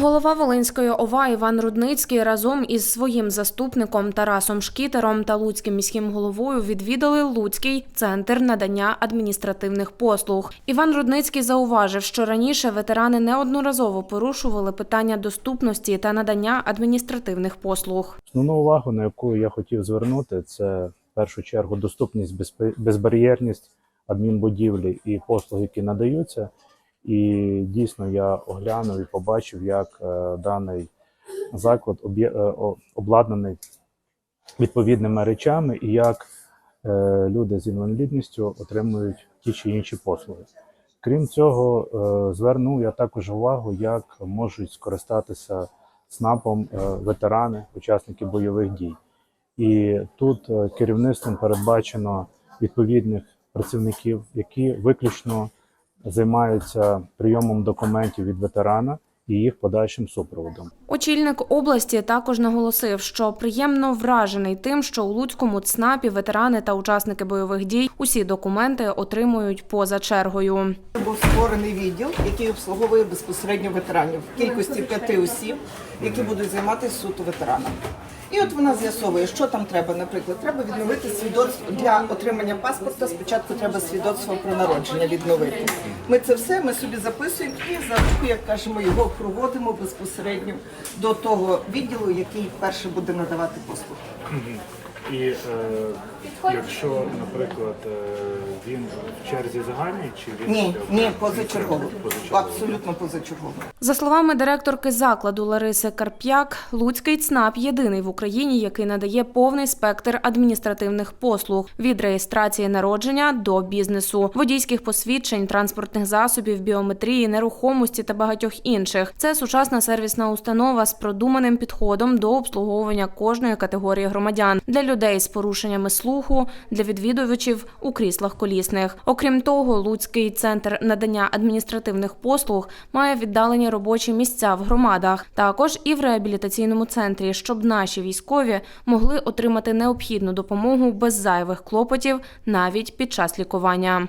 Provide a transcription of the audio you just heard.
Голова Волинської ОВА Іван Рудницький разом із своїм заступником Тарасом Шкітером та Луцьким міським головою відвідали Луцький центр надання адміністративних послуг. Іван Рудницький зауважив, що раніше ветерани неодноразово порушували питання доступності та надання адміністративних послуг. Основну увагу, на яку я хотів звернути, це в першу чергу доступність, безбар'єрність адмінбудівлі і послуг, які надаються. І дійсно я оглянув і побачив, як е, даний заклад е, обладнаний відповідними речами, і як е, люди з інвалідністю отримують ті чи інші послуги. Крім цього, звернув я також увагу, як можуть скористатися СНАПом ветерани, учасники бойових дій. І тут керівництвом передбачено відповідних працівників, які виключно займаються прийомом документів від ветерана і їх подальшим супроводом. Очільник області також наголосив, що приємно вражений тим, що у Луцькому ЦНАПі ветерани та учасники бойових дій усі документи отримують поза чергою. Створений відділ, який обслуговує безпосередньо ветеранів в кількості п'яти осіб, які будуть займатися суто ветеранами. І от вона з'ясовує, що там треба. Наприклад, треба відновити свідоцтво для отримання паспорта. Спочатку треба свідоцтво про народження відновити. Ми це все ми собі записуємо і за руку, як кажемо, його проводимо безпосередньо до того відділу, який перше буде надавати послуги. І е, якщо, наприклад, е, він в черзі загальній чи він Ні, ні, позачергово. Абсолютно позачергово. За словами директорки закладу Лариси Карп'як, Луцький ЦНАП єдиний в Україні, який надає повний спектр адміністративних послуг від реєстрації народження до бізнесу, водійських посвідчень, транспортних засобів, біометрії, нерухомості та багатьох інших. Це сучасна сервісна установа з продуманим підходом до обслуговування кожної категорії громадян для людей з порушеннями слуху, для відвідувачів у кріслах колісних. Окрім того, Луцький центр надання адміністративних послуг має віддалені робочі місця в громадах, також і в реабілітаційному центрі, щоб наші військові могли отримати необхідну допомогу без зайвих клопотів навіть під час лікування.